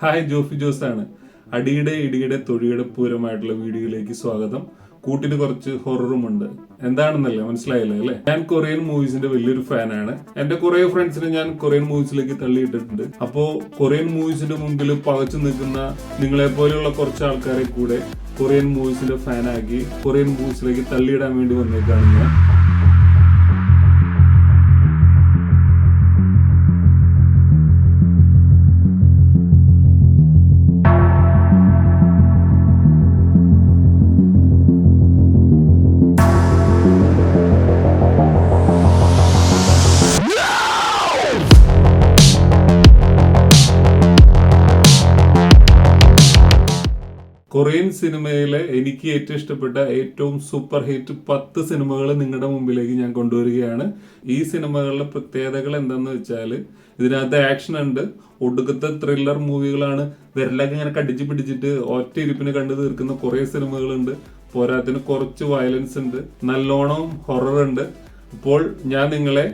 Hi Jofi Jose ആണ് അടിയുടെ ഇടിയുടെ തൊഴിയുടെ പൂരമായിട്ടുള്ള വീഡിയോയിലേക്ക് സ്വാഗതം. കൂട്ടിന് കുറച്ച് ഹൊററും ഉണ്ട്. എന്താണെന്നല്ലേ? മനസ്സിലായില്ലേ? അല്ലേ? ഞാൻ കൊറിയൻ മൂവീസിന്റെ വലിയൊരു ഫാനാണ് എന്റെ കുറെ ഫ്രണ്ട്സിനെ ഞാൻ കൊറിയൻ മൂവീസിലേക്ക് തള്ളിയിട്ടിട്ടുണ്ട്. അപ്പോ കൊറിയൻ മൂവീസിന്റെ മുമ്പിൽ പകച്ചു നിൽക്കുന്ന നിങ്ങളെ പോലെയുള്ള കുറച്ച് ആൾക്കാരെ കൂടെ കൊറിയൻ മൂവീസിന്റെ ഫാനാക്കി കൊറിയൻ മൂവീസിലേക്ക് തള്ളിയിടാൻ വേണ്ടി വന്നേക്കാണ് ഞാൻ. സിനിമയിലെ എനിക്ക് ഏറ്റവും ഇഷ്ടപ്പെട്ട ഏറ്റവും സൂപ്പർ ഹിറ്റ് പത്ത് സിനിമകൾ നിങ്ങളുടെ മുമ്പിലേക്ക് ഞാൻ കൊണ്ടുവരികയാണ്. ഈ സിനിമകളുടെ പ്രത്യേകതകൾ എന്താണെന്ന് വെച്ചാൽ ഇതിനകത്ത് ആക്ഷൻ ഉണ്ട്. ഒടുക്കത്തെ ത്രില്ലർ മൂവികളാണ് വിരലൊക്കെ ഇങ്ങനെ കടിച്ചു പിടിച്ചിട്ട് ഒറ്റ ഇരിപ്പിന് കണ്ടു തീർക്കുന്ന കുറേ സിനിമകളുണ്ട് പോരാത്തിന് കുറച്ച് വയലൻസ് ഉണ്ട്. നല്ലോണം ഹൊറർ ഉണ്ട്. അപ്പോൾ ഞാൻ നിങ്ങളെ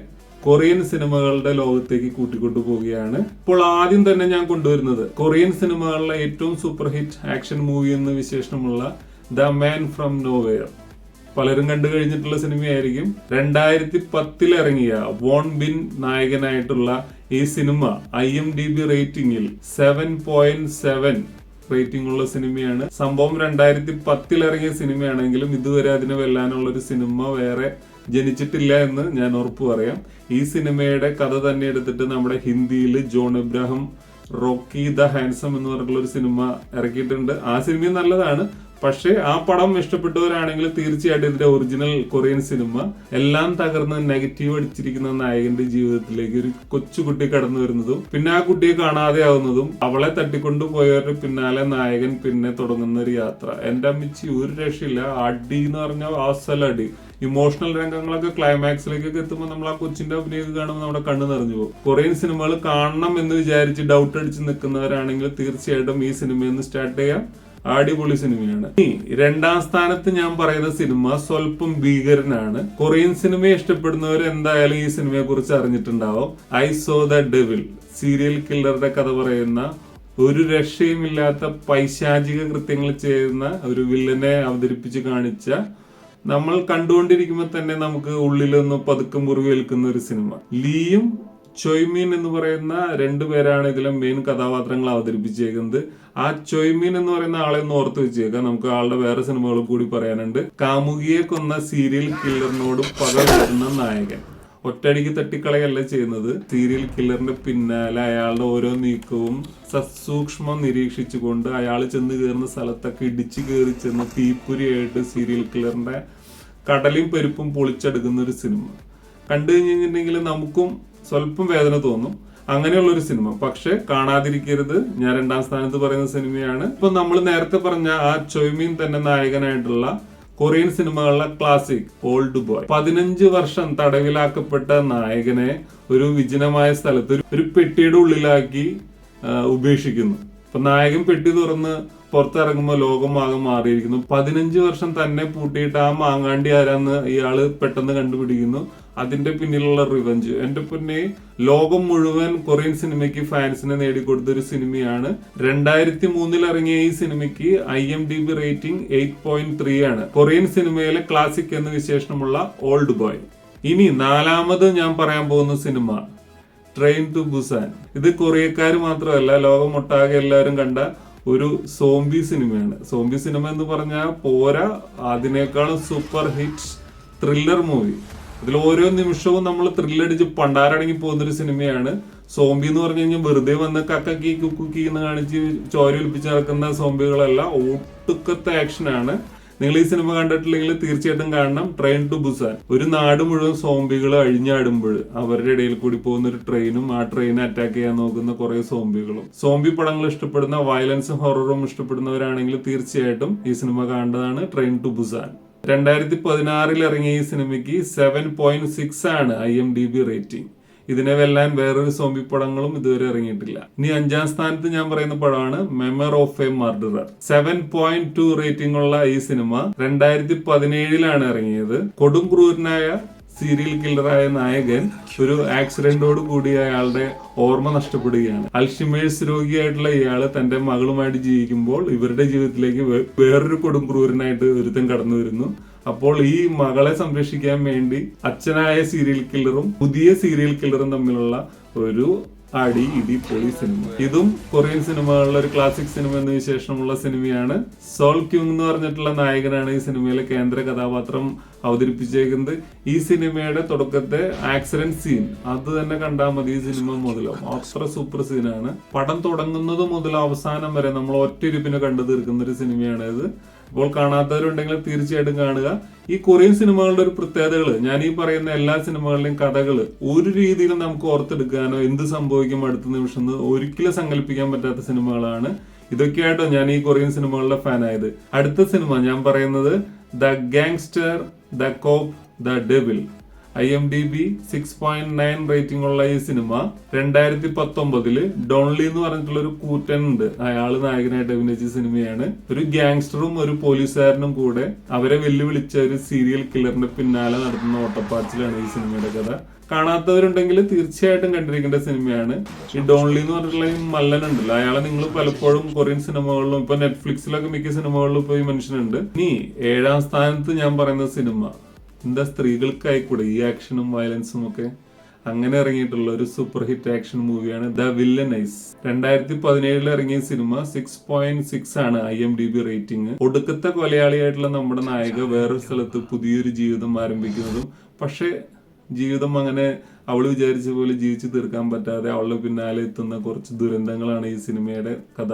കൊറിയൻ സിനിമകളുടെ ലോകത്തേക്ക് കൂട്ടിക്കൊണ്ടു പോവുകയാണ് ഇപ്പോൾ ആദ്യം തന്നെ ഞാൻ കൊണ്ടുവരുന്നത് കൊറിയൻ സിനിമകളിലെ ഏറ്റവും സൂപ്പർ ഹിറ്റ് ആക്ഷൻ മൂവി എന്ന് വിശേഷമുള്ള ദ മാൻ ഫ്രം നോവെയർ പലരും കണ്ടു കഴിഞ്ഞിട്ടുള്ള സിനിമയായിരിക്കും. രണ്ടായിരത്തി പത്തിൽ ഇറങ്ങിയ വോൺ ബിൻ നായകനായിട്ടുള്ള ഈ സിനിമ ഐ എം ഡി ബി റേറ്റിംഗിൽ സെവൻ പോയിന്റ് സെവൻ റേറ്റിംഗ് ഉള്ള സിനിമയാണ്. സംഭവം രണ്ടായിരത്തി പത്തിൽ ഇറങ്ങിയ സിനിമയാണെങ്കിലും ഇതുവരെ അതിനെ വെല്ലാനുള്ള ഒരു സിനിമ വേറെ ജനിച്ചിട്ടില്ല എന്ന് ഞാൻ ഉറപ്പ് പറയാം. ഈ സിനിമയുടെ കഥ തന്നെ എടുത്തിട്ട് നമ്മുടെ ഹിന്ദിയിൽ John Abraham Rocky the handsome എന്ന് പറഞ്ഞിട്ടുള്ള ഒരു സിനിമ ഇറക്കിയിട്ടുണ്ട്. ആ സിനിമയും നല്ലതാണ്. പക്ഷേ ആ പടം ഇഷ്ടപ്പെട്ടവരാണെങ്കിൽ തീർച്ചയായിട്ടും ഇതിന്റെ ഒറിജിനൽ കൊറിയൻ സിനിമ എല്ലാം തകർന്ന് നെഗറ്റീവ് അടിച്ചിരിക്കുന്ന നായകന്റെ ജീവിതത്തിലേക്ക് ഒരു കൊച്ചുകുട്ടി കടന്നു വരുന്നതും പിന്നെ ആ കുട്ടിയെ കാണാതെ ആവുന്നതും അവളെ തട്ടിക്കൊണ്ടു പോയവരുടെ പിന്നാലെ നായകൻ പിന്നെ തുടങ്ങുന്ന ഒരു യാത്ര. എന്റെ അമ്മച്ചി ഒരു രക്ഷയില്ല. അടി എന്ന് പറഞ്ഞാൽ അസൽ അടി. ഇമോഷണൽ രംഗങ്ങളൊക്കെ ക്ലൈമാക്സിലേക്കൊക്കെ എത്തുമ്പോൾ നമ്മൾ ആ കൊച്ചിന്റെ അഭിനയം കാണുമ്പോൾ നമ്മുടെ കണ്ണ് നിറഞ്ഞു പോകും. കൊറിയൻ സിനിമകൾ കാണണം എന്ന് വിചാരിച്ച് ഡൗട്ട് അടിച്ച് നിൽക്കുന്നവരാണെങ്കിൽ തീർച്ചയായിട്ടും ഈ സിനിമയിൽ നിന്ന് സ്റ്റാർട്ട് ചെയ്യാം. അടിപൊളി സിനിമയാണ്. രണ്ടാം സ്ഥാനത്ത് ഞാൻ പറയുന്ന സിനിമ സ്വല്പം ഭീകരനാണ്. കൊറിയൻ സിനിമയെ ഇഷ്ടപ്പെടുന്നവർ എന്തായാലും ഈ സിനിമയെ കുറിച്ച് അറിഞ്ഞിട്ടുണ്ടാവും I saw the devil serial കില്ലറുടെ കഥ പറയുന്ന ഒരു രക്ഷയുമില്ലാത്ത പൈശാചിക കൃത്യങ്ങൾ ചെയ്യുന്ന ഒരു വില്ലനെ അവതരിപ്പിച്ച് കാണിച്ച നമ്മൾ കണ്ടുകൊണ്ടിരിക്കുമ്പോൾ തന്നെ നമുക്ക് ഉള്ളിലൊന്ന് പതുക്കം മുറിവേൽക്കുന്ന ഒരു സിനിമ. ലീയും ചൊയ്മീൻ എന്ന് പറയുന്ന രണ്ടു പേരാണ് ഇതിലെ മെയിൻ കഥാപാത്രങ്ങൾ അവതരിപ്പിച്ചേക്കുന്നത്. ആ ചൊയ്മീൻ എന്ന് പറയുന്ന ആളെ ഒന്ന് ഓർത്ത് വെച്ചേക്കാം. നമുക്ക് ആളുടെ വേറെ സിനിമകളും കൂടി പറയാനുണ്ട്. കാമുകിയെ കൊന്ന സീരിയൽ കില്ലറിനോട് പക വരുന്ന നായകൻ. ഒറ്റടിക്ക് തട്ടിക്കളയല്ല ചെയ്യുന്നത്. സീരിയൽ കില്ലറിന്റെ പിന്നാലെ അയാളുടെ ഓരോ നീക്കവും സസൂക്ഷ്മം നിരീക്ഷിച്ചുകൊണ്ട് അയാൾ ചെന്ന് കയറുന്ന സ്ഥലത്തൊക്കെ ഇടിച്ചു കയറി ചെന്ന് തീപ്പുരിയായിട്ട് സീരിയൽ കില്ലറിന്റെ കടലും പെരുപ്പും പൊളിച്ചെടുക്കുന്ന ഒരു സിനിമ. കണ്ടു കഴിഞ്ഞിട്ടുണ്ടെങ്കിൽ നമുക്കും സ്വല്പം വേദന തോന്നും. അങ്ങനെയുള്ള ഒരു സിനിമ. പക്ഷെ കാണാതിരിക്കരുത്. ഞാൻ രണ്ടാം സ്ഥാനത്ത് പറയുന്ന സിനിമയാണ്. ഇപ്പൊ നമ്മൾ നേരത്തെ പറഞ്ഞ ആ ചൊയ്മീൻ തന്നെ നായകനായിട്ടുള്ള കൊറിയൻ സിനിമകളിലെ ക്ലാസിക് ഓൾഡ് ബോയ് പതിനഞ്ച് വർഷം തടവിലാക്കപ്പെട്ട നായകനെ ഒരു വിജനമായ സ്ഥലത്ത് ഒരു- പെട്ടിയുടെ ഉള്ളിലാക്കി ഉപേക്ഷിക്കുന്നു. അപ്പൊ നായകൻ പെട്ടി തുറന്ന് പുറത്തിറങ്ങുമ്പോൾ ലോകമാകെ മാറിയിരിക്കുന്നു. പതിനഞ്ച് വർഷം തന്നെ പൂട്ടിയിട്ട് ആ മാങ്ങാണ്ടി ആരാന്ന് ഇയാൾ പെട്ടെന്ന് കണ്ടുപിടിക്കുന്നു. അതിന്റെ പിന്നിലുള്ള റിവഞ്ച്. എന്റെ പിന്നെ ലോകം മുഴുവൻ കൊറിയൻ സിനിമയ്ക്ക് ഫാൻസിനെ നേടിക്കൊടുത്ത ഒരു സിനിമയാണ്. രണ്ടായിരത്തി മൂന്നിൽ ഇറങ്ങിയ ഈ സിനിമയ്ക്ക് I M D B rating eight point three ആണ്. കൊറിയൻ സിനിമയിലെ ക്ലാസിക് എന്ന വിശേഷണമുള്ള ഓൾഡ് ബോയ് ഇനി നാലാമത് ഞാൻ പറയാൻ പോകുന്ന സിനിമ ട്രെയിൻ ടു ബുസാൻ ഇത് കൊറിയക്കാർ മാത്രമല്ല ലോകമൊട്ടാകെ എല്ലാവരും കണ്ട ഒരു സോംബി സിനിമയാണ്. സോംബി സിനിമ എന്ന് പറഞ്ഞാൽ പോരാ അതിനേക്കാളും സൂപ്പർ ഹിറ്റ് ത്രില്ലർ മൂവി അതിൽ ഓരോ നിമിഷവും നമ്മൾ ത്രില്ലടിച്ച് പണ്ടാരടങ്ങി പോകുന്ന ഒരു സിനിമയാണ്. സോംബി എന്ന് പറഞ്ഞു കഴിഞ്ഞാൽ വെറുതെ വന്ന് കക്കക്കി കുക്കുക്കി എന്ന് കാണിച്ച് ചോര ഒലിപ്പിച്ച് നടക്കുന്ന സോംബികളല്ല ഒട്ടുക്കത്തെ ആക്ഷനാണ് നിങ്ങൾ ഈ സിനിമ കണ്ടിട്ടില്ലെങ്കിൽ തീർച്ചയായിട്ടും കാണണം. ട്രെയിൻ ടു ബുസാൻ ഒരു നാട് മുഴുവൻ സോംബികൾ അഴിഞ്ഞാടുമ്പോൾ അവരുടെ ഇടയിൽ കൂടി പോകുന്ന ഒരു ട്രെയിനും ആ ട്രെയിനെ അറ്റാക്ക് ചെയ്യാൻ നോക്കുന്ന കുറെ സോംബികളും. സോംബി പടങ്ങൾ ഇഷ്ടപ്പെടുന്ന വയലൻസും ഹൊററും ഇഷ്ടപ്പെടുന്നവരാണെങ്കിൽ തീർച്ചയായിട്ടും ഈ സിനിമ കാണേണ്ടതാണ് ട്രെയിൻ ടു ബുസാൻ രണ്ടായിരത്തി പതിനാറിൽ ഇറങ്ങിയ ഈ സിനിമയ്ക്ക് സെവൻ പോയിന്റ് സിക്സ് ആണ് I M D B rating ഇതിനെ വെല്ലാൻ വേറൊരു സോംബി പടങ്ങളും ഇതുവരെ ഇറങ്ങിയിട്ടില്ല. ഇനി അഞ്ചാം സ്ഥാനത്ത് ഞാൻ പറയുന്ന പടമാണ് memoir of a murderer seven point two rating ഉള്ള ഈ സിനിമ രണ്ടായിരത്തി പതിനേഴിലാണ് ഇറങ്ങിയത്. കൊടും ക്രൂരനായ സീരിയൽ കില്ലറായ നായകൻ ഒരു ആക്സിഡന്റോട് കൂടി അയാളുടെ ഓർമ്മ നഷ്ടപ്പെടുകയാണ്. അൽഷിമേഴ്സ് രോഗിയായിട്ടുള്ള ഇയാൾ തന്റെ മകളുമായിട്ട് ജീവിക്കുമ്പോൾ ഇവരുടെ ജീവിതത്തിലേക്ക് വേറൊരു കൊടും ക്രൂരനായിട്ട് ഒരുത്തൻ കടന്നു വരുന്നു. അപ്പോൾ ഈ മകളെ സംരക്ഷിക്കാൻ വേണ്ടി അച്ഛനായ സീരിയൽ കില്ലറും പുതിയ സീരിയൽ കില്ലറും തമ്മിലുള്ള ഒരു അടി ഇടി പൊളി സിനിമ ഇതും കൊറിയൻ സിനിമകളിലെ ഒരു ക്ലാസിക് സിനിമ എന്ന വിശേഷമുള്ള സിനിമയാണ് സോൾ ക്യൂങ് എന്ന് പറഞ്ഞിട്ടുള്ള നായകനാണ് ഈ സിനിമയിലെ കേന്ദ്ര കഥാപാത്രം അവതരിപ്പിച്ചേക്കുന്നത്. ഈ സിനിമയുടെ തുടക്കത്തെ ആക്സിഡന്റ് സീൻ അത് തന്നെ കണ്ടാൽ മതി ഈ സിനിമ മുതലാവും അത്ര സൂപ്പർ സീനാണ് പടം തുടങ്ങുന്നത് മുതൽ അവസാനം വരെ നമ്മൾ ഒറ്റ ഒറ്റയിരുപ്പിനെ കണ്ടു തീർക്കുന്ന ഒരു സിനിമയാണ് ഇത്. ഇപ്പോൾ കാണാത്തവരുണ്ടെങ്കിൽ തീർച്ചയായിട്ടും കാണുക. ഈ കൊറിയൻ സിനിമകളുടെ ഒരു പ്രത്യേകതകൾ ഞാൻ ഈ പറയുന്ന എല്ലാ സിനിമകളുടെയും കഥകൾ ഒരു രീതിയിലും നമുക്ക് ഓർത്തെടുക്കാനോ എന്ത് സംഭവിക്കും അടുത്ത നിമിഷം എന്ന് ഒരിക്കലും സങ്കല്പിക്കാൻ പറ്റാത്ത സിനിമകളാണ്. ഇതൊക്കെയായിട്ടോ ഞാൻ ഈ കൊറിയൻ സിനിമകളുടെ ഫാനായത്. അടുത്ത സിനിമ ഞാൻ പറയുന്നത് the gangster the cop the devil. I M D B six point nine rating ഉള്ള ഈ സിനിമ രണ്ടായിരത്തി പത്തൊമ്പതിൽ ഡോൺലി എന്ന് പറഞ്ഞിട്ടുള്ള ഒരു കൂറ്റൻ ഉണ്ട് അയാൾ നായകനായിട്ട് അഭിനയിച്ച സിനിമയാണ് ഒരു ഗ്യാങ്സ്റ്ററും ഒരു പോലീസുകാരനും കൂടെ അവരെ വെല്ലുവിളിച്ച ഒരു സീരിയൽ കില്ലറിന്റെ പിന്നാലെ നടത്തുന്ന ഓട്ടപ്പാച്ചിലാണ് ഈ സിനിമയുടെ കഥ. കാണാത്തവരുണ്ടെങ്കിൽ തീർച്ചയായിട്ടും കണ്ടിരിക്കേണ്ട സിനിമയാണ് ഈ ഡോൺലി എന്ന് പറഞ്ഞിട്ടുള്ള ഈ മല്ലനുണ്ടല്ലോ. അയാളെ നിങ്ങൾ പലപ്പോഴും കൊറിയൻ സിനിമകളിലും ഇപ്പൊ നെറ്റ്ഫ്ലിക്സിലൊക്കെ മിക്ക സിനിമകളിലും ഇപ്പൊ ഈ മനുഷ്യനുണ്ട്. ഇനി ഏഴാം സ്ഥാനത്ത് ഞാൻ പറയുന്ന സിനിമ എന്താ സ്ത്രീകൾക്കായിക്കൂടെ ഈ ആക്ഷനും വയലൻസും ഒക്കെ? അങ്ങനെ ഇറങ്ങിയിട്ടുള്ള ഒരു സൂപ്പർ ഹിറ്റ് ആക്ഷൻ മൂവിയാണ് ദ വില്ലനൈസ് രണ്ടായിരത്തി പതിനേഴിൽ ഇറങ്ങിയ സിനിമ സിക്സ് പോയിന്റ് സിക്സ് ആണ് I M D B rating ഒടുക്കത്തെ കൊലയാളിയായിട്ടുള്ള നമ്മുടെ നായക വേറൊരു സ്ഥലത്ത് പുതിയൊരു ജീവിതം ആരംഭിക്കുന്നതും പക്ഷേ ജീവിതം അങ്ങനെ അവൾ വിചാരിച്ച പോലെ ജീവിച്ചു തീർക്കാൻ പറ്റാതെ അവളുടെ പിന്നാലെ എത്തുന്ന കുറച്ച് ദുരന്തങ്ങളാണ് ഈ സിനിമയുടെ കഥ.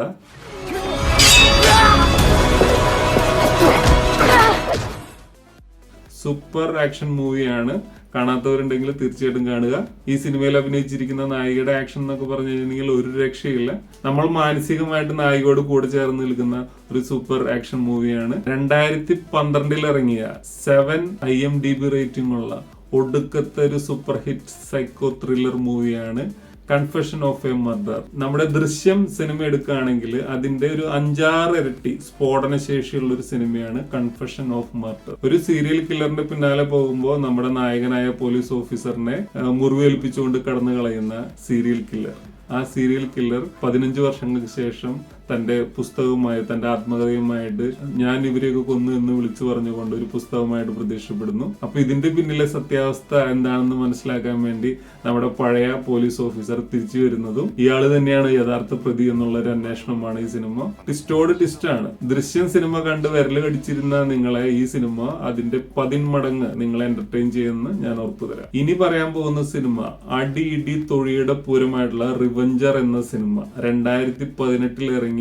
സൂപ്പർ ആക്ഷൻ മൂവിയാണ്. കാണാത്തവരുണ്ടെങ്കിൽ തീർച്ചയായിട്ടും കാണുക. ഈ സിനിമയിൽ അഭിനയിച്ചിരിക്കുന്ന നായികയുടെ ആക്ഷൻ എന്നൊക്കെ പറഞ്ഞു കഴിഞ്ഞിട്ടുണ്ടെങ്കിൽ ഒരു രക്ഷയില്ല. നമ്മൾ മാനസികമായിട്ട് നായികയോട് കൂടെ ചേർന്ന് നിൽക്കുന്ന ഒരു സൂപ്പർ ആക്ഷൻ മൂവിയാണ്. രണ്ടായിരത്തി പന്ത്രണ്ടിൽ ഇറങ്ങിയ seven I M D B rating ഉള്ള ഒടുക്കത്തെ ഒരു സൂപ്പർ ഹിറ്റ് സൈക്കോ ത്രില്ലർ മൂവിയാണ്. കൺഫെഷൻ ഓഫ് എ മദർ നമ്മുടെ ദൃശ്യം സിനിമ എടുക്കുകയാണെങ്കിൽ അതിന്റെ ഒരു അഞ്ചാറ് ഇരട്ടി സ്ഫോടന ശേഷിയുള്ള ഒരു സിനിമയാണ് കൺഫെഷൻ ഓഫ് മർഡർ ഒരു സീരിയൽ കില്ലറിന്റെ പിന്നാലെ പോകുമ്പോൾ നമ്മുടെ നായകനായ പോലീസ് ഓഫീസറിനെ മുറിവേൽപ്പിച്ചുകൊണ്ട് കടന്നു കളയുന്ന സീരിയൽ കില്ലർ ആ സീരിയൽ കില്ലർ പതിനഞ്ച് വർഷങ്ങൾക്ക് ശേഷം തന്റെ പുസ്തകവുമായി തന്റെ ആത്മകഥയുമായിട്ട് ഞാൻ ഇവരെയൊക്കെ കൊന്നു എന്ന് വിളിച്ചു പറഞ്ഞുകൊണ്ട് ഒരു പുസ്തകമായിട്ട് പ്രതീക്ഷപ്പെടുന്നു അപ്പൊ ഇതിന്റെ പിന്നിലെ സത്യാവസ്ഥ എന്താണെന്ന് മനസ്സിലാക്കാൻ വേണ്ടി നമ്മുടെ പഴയ പോലീസ് ഓഫീസർ തിരിച്ചു വരുന്നതും ഇയാൾ തന്നെയാണ് യഥാർത്ഥ പ്രതി എന്നുള്ള ഒരു അന്വേഷണമാണ് ഈ സിനിമ. ടിസ്റ്റോട് ടിസ്റ്റ് ആണ്. ദൃശ്യം സിനിമ കണ്ട് വിരൽ കടിച്ചിരുന്ന നിങ്ങളെ ഈ സിനിമ അതിന്റെ പതിന്മടങ്ങ് നിങ്ങളെ എന്റർടൈൻ ചെയ്യുമെന്ന് ഞാൻ ഉറപ്പു തരാം. ഇനി പറയാൻ പോകുന്ന സിനിമ അടി ഇടി തൊഴിയുടെ പൂരമായിട്ടുള്ള റിവഞ്ചർ എന്ന സിനിമ. രണ്ടായിരത്തി പതിനെട്ടിൽ ഇറങ്ങി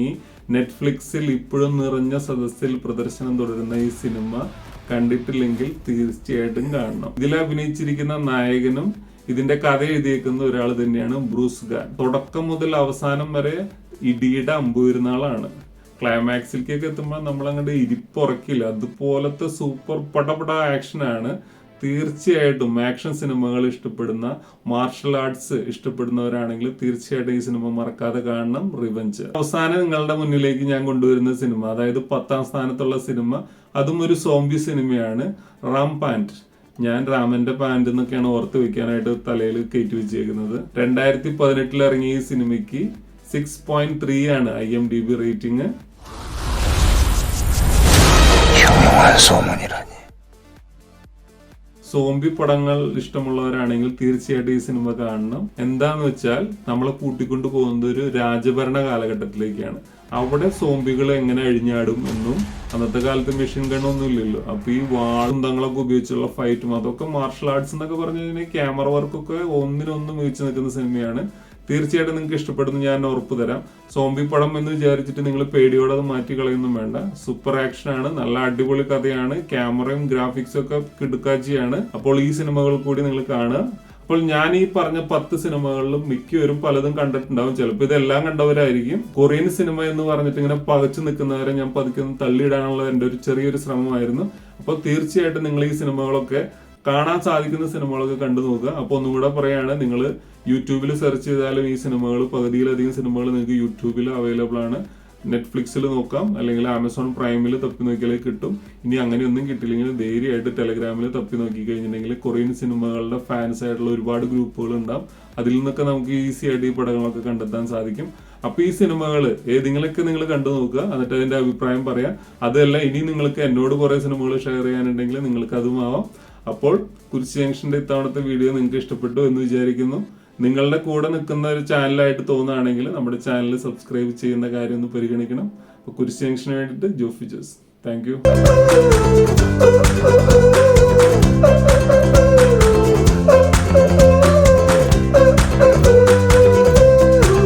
നെറ്റ്ഫ്ലിക്സിൽ ഇപ്പോഴും നിറഞ്ഞ സദസ്സിൽ പ്രദർശനം തുടരുന്ന ഈ സിനിമ കണ്ടിട്ടില്ലെങ്കിൽ തീർച്ചയായിട്ടും കാണണം. ഇതിൽ അഭിനയിച്ചിരിക്കുന്ന നായകനും ഇതിന്റെ കഥ എഴുതിയേക്കുന്ന ഒരാൾ തന്നെയാണ് ബ്രൂസ് ഗാൻ തുടക്കം മുതൽ അവസാനം വരെ ഇടിയുടെ അമ്പുവരുന്നാളാണ് ക്ലൈമാക്സിലേക്കൊക്കെ എത്തുമ്പോൾ നമ്മൾ അങ്ങോട്ട് ഇരിപ്പുറക്കില്ല അതുപോലത്തെ സൂപ്പർ പടപട ആക്ഷനാണ് തീർച്ചയായിട്ടും ആക്ഷൻ സിനിമകൾ ഇഷ്ടപ്പെടുന്ന മാർഷൽ ആർട്സ് ഇഷ്ടപ്പെടുന്നവരാണെങ്കിൽ തീർച്ചയായിട്ടും ഈ സിനിമ മറക്കാതെ കാണണം റിവഞ്ച് അവസാനം നിങ്ങളുടെ മുന്നിലേക്ക് ഞാൻ കൊണ്ടുവരുന്ന സിനിമ അതായത് പത്താം സ്ഥാനത്തുള്ള സിനിമ അതും ഒരു സോംബി സിനിമയാണ് റാം പാന്റ് ഞാൻ രാമന്റെ പാന്റ് എന്നൊക്കെയാണ് ഓർത്ത് വെക്കാനായിട്ട് തലയിൽ കയറ്റി വെച്ചേക്കുന്നത്. രണ്ടായിരത്തി പതിനെട്ടിൽ ഇറങ്ങിയ ഈ സിനിമയ്ക്ക് സിക്സ് പോയിന്റ് ത്രീ ആണ് I M D B rating. Zombie പടങ്ങൾ ഇഷ്ടമുള്ളവരാണെങ്കിൽ തീർച്ചയായിട്ടും ഈ സിനിമ കാണണം. എന്താന്ന് വെച്ചാൽ നമ്മളെ കൂട്ടിക്കൊണ്ടു പോകുന്നത് ഒരു രാജഭരണ കാലഘട്ടത്തിലേക്കാണ്. അവിടെ സോംബികൾ എങ്ങനെ അഴിഞ്ഞാടും എന്നും അന്നത്തെ കാലത്ത് മെഷീൻ ഗണ്ണൊന്നും ഇല്ലല്ലോ. അപ്പൊ ഈ വാളും തങ്ങളൊക്കെ ഉപയോഗിച്ചുള്ള ഫൈറ്റും അതൊക്കെ മാർഷൽ ആർട്സ് എന്നൊക്കെ പറഞ്ഞു കഴിഞ്ഞാൽ ക്യാമറ വർക്കൊക്കെ ഒന്നിനൊന്നും മികച്ചു നിൽക്കുന്ന സിനിമയാണ്. തീർച്ചയായിട്ടും നിങ്ങൾക്ക് ഇഷ്ടപ്പെടുന്നു ഞാൻ ഉറപ്പ് തരാം. സോംബി പടം എന്ന് വിചാരിച്ചിട്ട് നിങ്ങൾ പേടിയോടെ അത് മാറ്റി കളയൊന്നും വേണ്ട. സൂപ്പർ ആക്ഷൻ ആണ് നല്ല അടിപൊളി കഥയാണ് ക്യാമറയും ഗ്രാഫിക്സും ഒക്കെ കിടുക്കാച്ചിയാണ്. അപ്പോൾ ഈ സിനിമകൾ കൂടി നിങ്ങൾ കാണുക. അപ്പോൾ ഞാൻ ഈ പറഞ്ഞ പത്ത് സിനിമകളിലും മിക്കവരും പലതും കണ്ടിട്ടുണ്ടാവും. ചിലപ്പോൾ ഇതെല്ലാം കണ്ടവരായിരിക്കും. കൊറിയൻ സിനിമ എന്ന് പറഞ്ഞിട്ട് ഇങ്ങനെ പകച്ചു നിൽക്കുന്നവരെ ഞാൻ പതുക്കെ തള്ളിയിടാനുള്ള എന്റെ ഒരു ചെറിയൊരു ശ്രമമായിരുന്നു. അപ്പോൾ തീർച്ചയായിട്ടും നിങ്ങൾ ഈ സിനിമകളൊക്കെ കാണാൻ സാധിക്കുന്ന സിനിമകളൊക്കെ കണ്ടു നോക്കുക. അപ്പോൾ ഒന്നും കൂടെ പറയാണ് നിങ്ങൾ യൂട്യൂബിൽ സെർച്ച് ചെയ്താലും ഈ സിനിമകൾ പകുതിയിലധികം സിനിമകൾ നിങ്ങൾക്ക് യൂട്യൂബിൽ അവൈലബിൾ ആണ്. നെറ്റ്ഫ്ലിക്സിൽ നോക്കാം അല്ലെങ്കിൽ ആമസോൺ പ്രൈമിൽ തപ്പി നോക്കിയാലേ കിട്ടും. ഇനി അങ്ങനെയൊന്നും കിട്ടില്ലെങ്കിൽ ധൈര്യമായിട്ട് ടെലഗ്രാമിൽ തപ്പി നോക്കി കഴിഞ്ഞിട്ടുണ്ടെങ്കിൽ കൊറിയൻ സിനിമകളുടെ ഫാൻസ് ആയിട്ടുള്ള ഒരുപാട് ഗ്രൂപ്പുകൾ ഉണ്ടാവും. അതിൽ നിന്നൊക്കെ നമുക്ക് ഈസി ആയിട്ട് ഈ പടങ്ങളൊക്കെ കണ്ടെത്താൻ സാധിക്കും. അപ്പൊ ഈ സിനിമകൾ ഏതെങ്കിലൊക്കെ നിങ്ങൾ കണ്ടു നോക്കുക. എന്നിട്ട് അതിന്റെ അഭിപ്രായം പറയാം. അതല്ല ഇനി നിങ്ങൾക്ക് എന്നോട് കുറെ സിനിമകൾ ഷെയർ ചെയ്യാനുണ്ടെങ്കിൽ നിങ്ങൾക്ക് അതുമാവാം. അപ്പോൾ കുരിശ് ജംഗ്ഷന്റെ ഇത്തവണത്തെ വീഡിയോ നിങ്ങൾക്ക് ഇഷ്ടപ്പെട്ടു എന്ന് വിചാരിക്കുന്നു. നിങ്ങളുടെ കൂടെ നിൽക്കുന്ന ഒരു ചാനലായിട്ട് തോന്നുകയാണെങ്കിൽ നമ്മുടെ ചാനൽ സബ്സ്ക്രൈബ് ചെയ്യുന്ന കാര്യം ഒന്ന് പരിഗണിക്കണം. അപ്പോൾ കുരിശ് ജംഗ്ഷന് വേണ്ടിയിട്ട് ജോഫി ജോസ്. Thank you.